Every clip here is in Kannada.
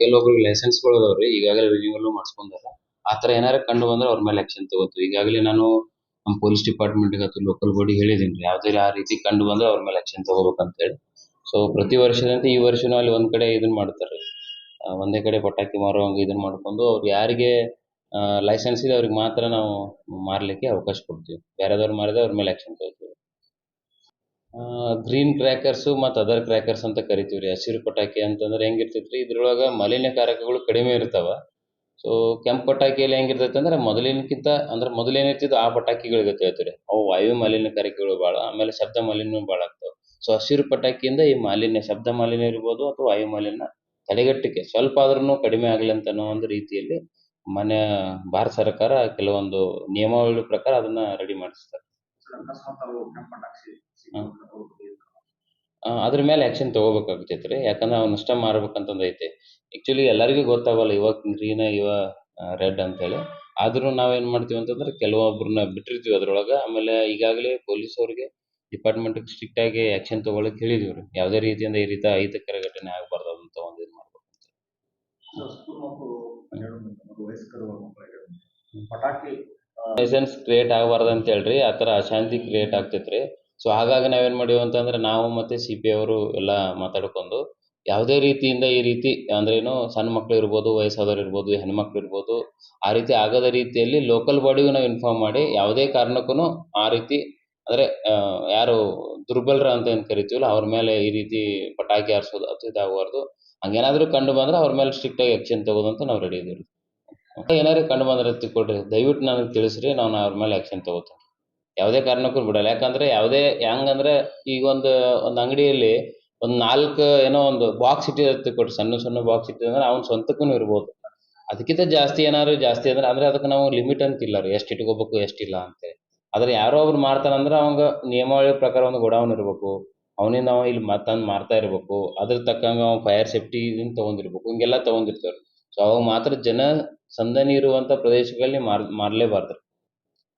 ಕೆಲವೊಬ್ರಿಗೆ ಲೈಸೆನ್ಸ್ಗಳು ಅದಾವ್ರಿ ಈಗಾಗಲೇ ರಿನ್ಯೂವಲ್ ಮಾಡಿಸ್ಕೊಂಡಾರ. ಆತರ ಏನಾರ ಕಂಡು ಬಂದ್ರೆ ಅವ್ರ ಮೇಲೆ ಆಕ್ಷನ್ ತಗೋತೀವಿ. ಈಗಾಗಲೇ ನಾನು ನಮ್ಮ ಪೊಲೀಸ್ ಡಿಪಾರ್ಟ್ಮೆಂಟ್ ಅಥವಾ ಲೋಕಲ್ ಬಾಡಿ ಹೇಳಿದೀನಿ ಯಾವುದೇ ಆ ರೀತಿ ಕಂಡು ಬಂದ್ರೆ ಅವ್ರ ಮೇಲೆ ಆಕ್ಷನ್ ತಗೋಬೇಕಂತ ಹೇಳಿ ಸೊ ಪ್ರತಿ ವರ್ಷದಂತೆ ಈ ವರ್ಷನೂ ಅಲ್ಲಿ ಒಂದ್ ಕಡೆ ಇದನ್ನ ಮಾಡ್ತಾರೆ ಒಂದೇ ಕಡೆ ಪಟಾಕಿ ಮಾರುವಂಗೆ ಇದನ್ನ ಮಾಡ್ಕೊಂಡು ಅವ್ರು ಯಾರಿಗೆ ಲೈಸೆನ್ಸ್ ಇದೆ ಅವ್ರಿಗೆ ಮಾತ್ರ ನಾವು ಮಾರ್ಲಿಕ್ಕೆ ಅವಕಾಶ ಕೊಡ್ತೀವಿ. ಬೇರೆದವ್ರು ಮಾರಿದ್ರೆ ಅವ್ರ ಮೇಲೆ ಆಕ್ಷನ್ ತಗೋತೀವಿ. ಗ್ರೀನ್ ಕ್ರ್ಯಾಕರ್ಸ್ ಮತ್ತು ಅದರ್ ಕ್ರ್ಯಾಕರ್ಸ್ ಅಂತ ಕರಿತೀವಿ ರೀ ಹಸಿರು ಪಟಾಕಿ ಅಂತಂದ್ರೆ ಹೆಂಗಿರ್ತೈತೆ ರೀ ಇದ್ರೊಳಗೆ ಮಾಲಿನ್ಯಕಾರಕಗಳು ಕಡಿಮೆ ಇರ್ತಾವೆ. ಸೊ ಕೆಂಪು ಪಟಾಕಿಯಲ್ಲಿ ಹೆಂಗಿರ್ತೈತೆ ಅಂದ್ರೆ ಮೊದಲಿನಕ್ಕಿಂತ, ಅಂದ್ರೆ ಮೊದಲೇನಿರ್ತಿದ್ದು ಆ ಪಟಾಕಿಗಳಿಗೆ ಹೇಳ್ತೀವಿ ರೀ ಅವು ವಾಯು ಮಾಲಿನ್ಯಕಾರಕಗಳು ಭಾಳ ಆಮೇಲೆ ಶಬ್ದ ಮಾಲಿನ್ಯ ಭಾಳ ಆಗ್ತಾವೆ. ಸೊ ಹಸಿರು ಪಟಾಕಿಯಿಂದ ಈ ಮಾಲಿನ್ಯ, ಶಬ್ದ ಮಾಲಿನ್ಯ ಇರ್ಬೋದು ಅಥವಾ ವಾಯು ಮಾಲಿನ್ಯ ತಡೆಗಟ್ಟಕ್ಕೆ ಸ್ವಲ್ಪ ಆದ್ರೂ ಕಡಿಮೆ ಆಗಲಿ ಅಂತ ಅನ್ನೋ ಒಂದು ರೀತಿಯಲ್ಲಿ ಮನೆ ಭಾರತ ಸರ್ಕಾರ ಕೆಲವೊಂದು ನಿಯಮಾವಳಿ ಪ್ರಕಾರ ಅದನ್ನ ರೆಡಿ ಮಾಡಿಸ್ತಾರೆ. ಅದ್ರ ಮೇಲೆ ಆಕ್ಷನ್ ತೊಗೋಬೇಕಾಗ್ತೈತೆ ರೀ ಯಾಕಂದ್ರೆ ಅವ್ನು ನಷ್ಟ ಮಾರ್ಬೇಕಂತಂದು ಐತೆ. ಆ್ಯಕ್ಚುಲಿ ಎಲ್ಲರಿಗೂ ಗೊತ್ತಾಗಲ್ಲ ಇವಾಗ ಗ್ರೀನ್ ಇವ ರೆಡ್ ಅಂತೇಳಿ. ಆದ್ರೂ ನಾವೇನು ಮಾಡ್ತೀವಿ ಅಂತಂದ್ರೆ ಕೆಲವೊಬ್ಬರನ್ನ ಬಿಟ್ಟಿರ್ತೀವಿ ಅದ್ರೊಳಗ. ಆಮೇಲೆ ಈಗಾಗಲೇ ಪೊಲೀಸ್ ಅವ್ರಿಗೆ ಡಿಪಾರ್ಟ್ಮೆಂಟಿಗೆ ಸ್ಟ್ರಿಕ್ಟಾಗಿ ಆ್ಯಕ್ಷನ್ ತೊಗೊಳಕ್ಕೆ ಹೇಳಿದೀವಿ ರೀ ಯಾವುದೇ ರೀತಿಯಿಂದ ಈ ರೀತಿ ಅಹಿತಕರ ಘಟನೆ ಆಗಬಾರ್ದು ಅಂತ ಒಂದು ಇದು ಮಾಡ್ಬೇಕು ಅಂತ. ಪಟಾಕಿ ಲೈಸೆನ್ಸ್ ಕ್ರಿಯೇಟ್ ಆಗಬಾರ್ದು ಅಂತ ಹೇಳ್ರಿ, ಆ ಥರ ಅಶಾಂತಿ ಕ್ರಿಯೇಟ್ ಆಗ್ತೈತ್ರಿ. ಸೊ ಹಾಗಾಗಿ ನಾವೇನ್ ಮಾಡೀವಿ ಅಂತಂದ್ರೆ ನಾವು ಮತ್ತೆ ಸಿ ಪಿ ಅವರು ಎಲ್ಲ ಮಾತಾಡ್ಕೊಂಡು ಯಾವುದೇ ರೀತಿಯಿಂದ ಈ ರೀತಿ ಅಂದ್ರೇನು ಸಣ್ಣ ಮಕ್ಳು ಇರ್ಬೋದು, ವಯಸ್ಸಾದವ್ರು ಇರ್ಬೋದು, ಹೆಣ್ಮಕ್ಳು ಇರ್ಬೋದು, ಆ ರೀತಿ ಆಗದ ರೀತಿಯಲ್ಲಿ ಲೋಕಲ್ ಬಾಡಿಗೂ ನಾವು ಇನ್ಫಾರ್ಮ್ ಮಾಡಿ ಯಾವುದೇ ಕಾರಣಕ್ಕೂ ಆ ರೀತಿ ಅಂದ್ರೆ ಯಾರು ದುರ್ಬಲರ ಅಂತ ಏನು ಕರಿತೀವಲ್ಲ, ಅವ್ರ ಮೇಲೆ ಈ ರೀತಿ ಪಟಾಕಿ ಹಾರಿಸೋದು ಅದು ಇದಾಗಬಾರ್ದು ಹಂಗೇನಾದರೂ ಕಂಡು ಬಂದ್ರೆ ಅವ್ರ ಮೇಲೆ ಸ್ಟ್ರಿಕ್ಟಾಗಿ ಆ್ಯಕ್ಷನ್ ತಗೋದಂತ ನಾವು ರೆಡಿ ಇದೀವಿ ರೀ ಏನಾದ್ರು ಕಂಡು ಬಂದ್ರೆ ತಿಳ್ಕೊಡ್ರಿ ದಯವಿಟ್ಟು ನನಗೆ ತಿಳಿಸ್ರಿ, ನಾನು ಅವ್ರ ಮೇಲೆ ಆ್ಯಕ್ಷನ್ ತಗೋತೀನಿ. ಯಾವುದೇ ಕಾರಣಕ್ಕೂ ಬಿಡಲ್ಲ. ಯಾಕಂದ್ರೆ ಯಾವುದೇ, ಹೆಂಗಂದ್ರೆ ಈಗ ಒಂದು ಒಂದು ಅಂಗಡಿಯಲ್ಲಿ ಒಂದು ನಾಲ್ಕು ಏನೋ ಒಂದು ಬಾಕ್ಸ್ ಇಟ್ಟಿರುತ್ತೆ ಕೊಟ್ಟು ಸಣ್ಣ ಸಣ್ಣ ಬಾಕ್ಸ್ ಇಟ್ಟಿದ್ರೆ ಅವ್ನ ಸ್ವಂತಕ್ಕೂ ಇರ್ಬೋದು. ಅದಕ್ಕಿಂತ ಜಾಸ್ತಿ ಏನಾದ್ರು ಜಾಸ್ತಿ ಅಂದ್ರೆ ಅಂದ್ರೆ ಅದಕ್ಕೆ ನಾವು ಲಿಮಿಟ್ ಅಂತಿಲ್ಲ ರೀ. ಎಷ್ಟು ಇಟ್ಕೋಬೇಕು ಎಷ್ಟಿಲ್ಲ ಅಂತೇಳಿ ಆದ್ರೆ ಯಾರೋ ಒಬ್ರು ಮಾರ್ತಾನಂದ್ರೆ ಅವಂಗ ನಿಯಮಾವಳಿ ಪ್ರಕಾರ ಒಂದು ಗೋಡೌನ್ ಇರಬೇಕು. ಅವನಿಂದ ಅವ ಇಲ್ಲಿ ತಂದು ಮಾರ್ತಾ ಇರಬೇಕು. ಅದ್ರ ತಕ್ಕಂಗೆ ಅವ ಫೈರ್ ಸೇಫ್ಟಿ ಇದನ್ನ ತೊಗೊಂಡಿರ್ಬೇಕು. ಹಿಂಗೆಲ್ಲ ತಗೊಂಡಿರ್ತಾರೆ. ಸೊ ಅವಾಗ ಮಾತ್ರ ಜನ ಸಂದಣಿ ಇರುವಂತ ಪ್ರದೇಶಗಳಲ್ಲಿ ಮಾರ್, ಮಾರಲೇಬಾರ್ದು.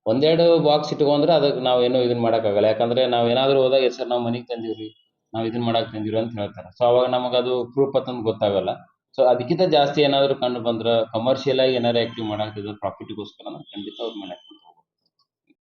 ಒಂದೆರಡು ಬಾಕ್ಸ್ ಇಟ್ಕೊಂಡ್ರೆ ಅದಕ್ಕೆ ನಾವು ಏನೋ ಇದನ್ನ ಮಾಡೋಕ್ಕಾಗಲ್ಲ. ಯಾಕಂದ್ರೆ ನಾವು ಏನಾದರೂ ಹೋದಾಗ ಸರ್, ನಾವು ಮನೆಗೆ ತಂದಿವ್ರಿ. ರೀ ನಾವು ಇದನ್ನ ಮಾಡಕ್ಕೆ ತಂದೀವಿ ಅಂತ ಹೇಳ್ತಾರೆ. ಸೊ ಅವಾಗ ನಮಗೆ ಅದು ಪ್ರೂಫ್ ಅಂತ ಗೊತ್ತಾಗಲ್ಲ. ಸೊ ಅದಕ್ಕಿಂತ ಜಾಸ್ತಿ ಏನಾದರೂ ಕಂಡು ಬಂದ್ರೆ ಕಮರ್ಷಿಯಲ್ ಆಗಿ ಏನಾರು ಆ್ಯಕ್ಟಿವ್ ಮಾಡಾಕ್ತಿದ್ರೆ ಪ್ರಾಫಿಟ್ಗೋಸ್ಕರ ಖಂಡಿತ ಅವ್ರು action